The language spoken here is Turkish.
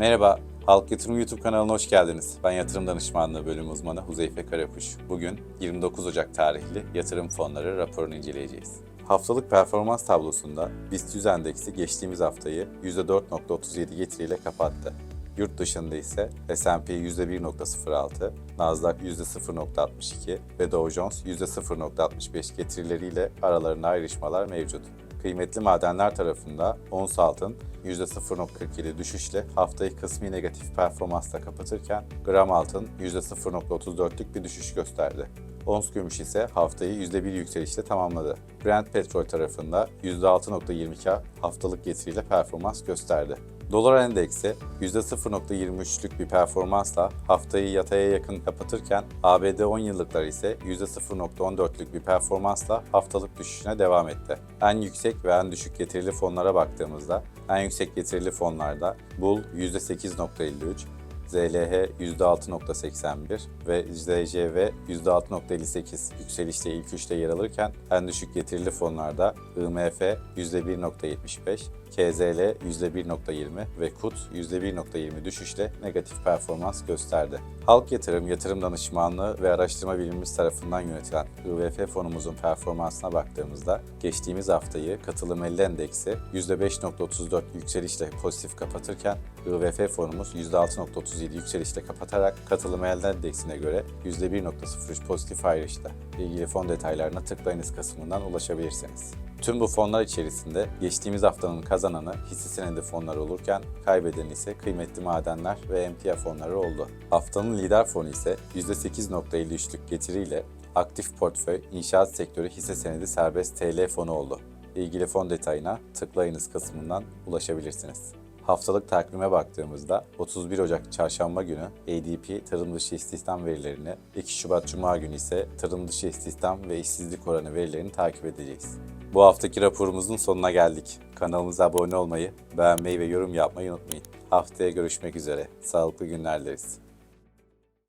Merhaba, Halk Yatırım YouTube kanalına hoş geldiniz. Ben yatırım danışmanlığı bölüm uzmanı Huzeyfe Karakuş. Bugün 29 Ocak tarihli yatırım fonları raporunu inceleyeceğiz. Haftalık performans tablosunda BIST 100 endeksi geçtiğimiz haftayı %4.37 getiriyle kapattı. Yurt dışında ise S&P %1.06, Nasdaq %0.62 ve Dow Jones %0.65 getirileriyle aralarında ayrışmalar mevcut. Kıymetli madenler tarafında ons altın %0.47 düşüşle haftayı kısmi negatif performansla kapatırken gram altın %0.34'lük bir düşüş gösterdi. Ons gümüş ise haftayı %1 yükselişle tamamladı. Brent petrol tarafında %6.22 haftalık getiriyle performans gösterdi. Dolar endeksi %0.23'lük bir performansla haftayı yataya yakın kapatırken ABD 10 yıllıklar ise %0.14'lük bir performansla haftalık düşüşüne devam etti. En yüksek ve en düşük getirili fonlara baktığımızda en yüksek getirili fonlarda Bull %8.53, ZLH %6.81 ve ZCV %6.58 yükselişte ilk üçte yer alırken en düşük getirili fonlarda IMF %1.75, KZL %1.20 ve KUT %1.20 düşüşle negatif performans gösterdi. Halk Yatırım, Yatırım Danışmanlığı ve Araştırma Birimimiz tarafından yönetilen IVF fonumuzun performansına baktığımızda geçtiğimiz haftayı katılım 50 endeksi %5.34 yükselişle pozitif kapatırken IVF fonumuz %6.37 yükselişle kapatarak katılım 50 endeksine göre %1.03 pozitif ayrıştı. İlgili fon detaylarına tıklayınız kısmından ulaşabilirsiniz. Tüm bu fonlar içerisinde geçtiğimiz haftanın kazananı hisse senedi fonları olurken kaybedeni ise kıymetli madenler ve emtia fonları oldu. Haftanın lider fonu ise %8.53'lük getiriyle aktif portföy inşaat sektörü hisse senedi serbest TL fonu oldu. İlgili fon detayına tıklayınız kısmından ulaşabilirsiniz. Haftalık takvime baktığımızda 31 Ocak Çarşamba günü ADP tarım dışı istihdam verilerini, 2 Şubat Cuma günü ise tarım dışı istihdam ve işsizlik oranı verilerini takip edeceğiz. Bu haftaki raporumuzun sonuna geldik. Kanalımıza abone olmayı, beğenmeyi ve yorum yapmayı unutmayın. Haftaya görüşmek üzere. Sağlıklı günler dileriz.